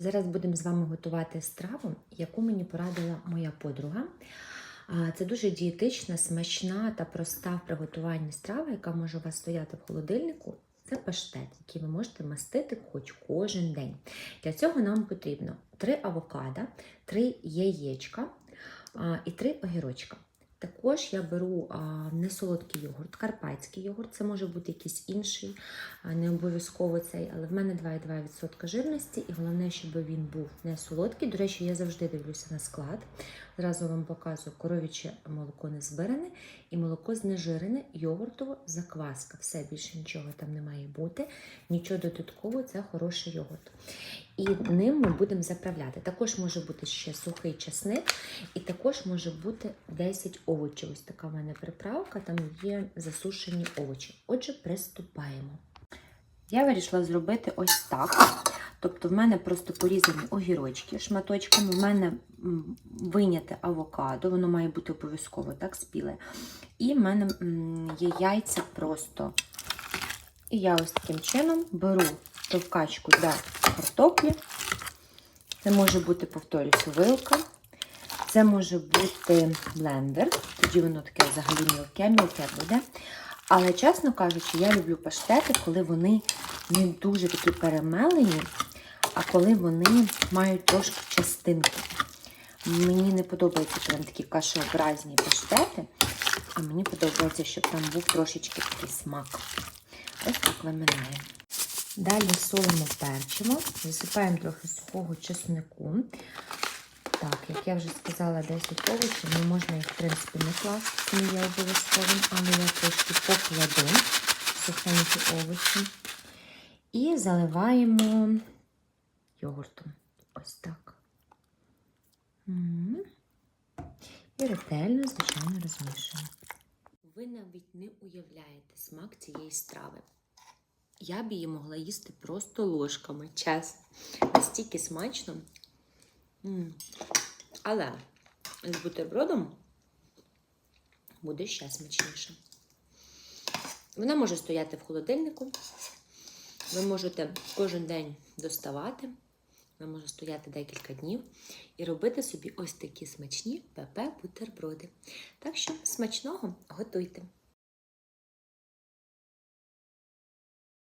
Зараз будемо з вами готувати страву, яку мені порадила моя подруга. Це дуже дієтична, смачна та проста в приготуванні страва, яка може у вас стояти в холодильнику. Це паштет, який ви можете мастити хоч кожен день. Для цього нам потрібно 3 авокадо, 3 яєчка і 3 огірочка. Також я беру несолодкий йогурт, карпатський йогурт, це може бути якийсь інший, не обов'язково цей, але в мене 2,2% жирності, і головне, щоб він був не солодкий. До речі, я завжди дивлюся на склад. Зразу вам показую коров'яче молоко не збиране і молоко знежирене, йогуртово закваска. Все більше нічого там не має бути, нічого додаткового, це хороший йогурт. І ним ми будемо заправляти. Також може бути ще сухий часник, і також може бути 10 овочів. Ось така в мене приправка, там є засушені овочі. Отже, приступаємо. Я вирішила зробити ось так. Тобто, в мене просто порізані огірочки шматочками, в мене виняте авокадо, воно має бути обов'язково так спіле. І в мене є яйця просто. І я ось таким чином беру товкачку для картоплі. Це може бути, повторюся, вилка. Це може бути блендер, тоді воно таке взагалі мілке-мілке буде. Але, чесно кажучи, я люблю паштети, коли вони не дуже такі перемелені, а коли вони мають трошки частинки. Мені не подобаються прям такі кашеобразні паштети, а мені подобається, щоб там був трошечки такий смак. Ось так виминає. Далі солимо перчимо, засипаємо трохи сухого чеснику. Так, як я вже сказала, 10 овочів, ну можна їх, в принципі, не класти, не є обов'язковим, але я трошки покладу сухенькі овочі. І заливаємо йогуртом. Ось так. І ретельно, звичайно, розмішуємо. Ви навіть не уявляєте смак цієї страви. Я б її могла їсти просто ложками, чесно. Настільки смачно. Але з бутербродом буде ще смачніше. Вона може стояти в холодильнику. Ви можете кожен день доставати. Вона може стояти декілька днів і робити собі ось такі смачні ПП бутерброди. Так що смачного готуйте!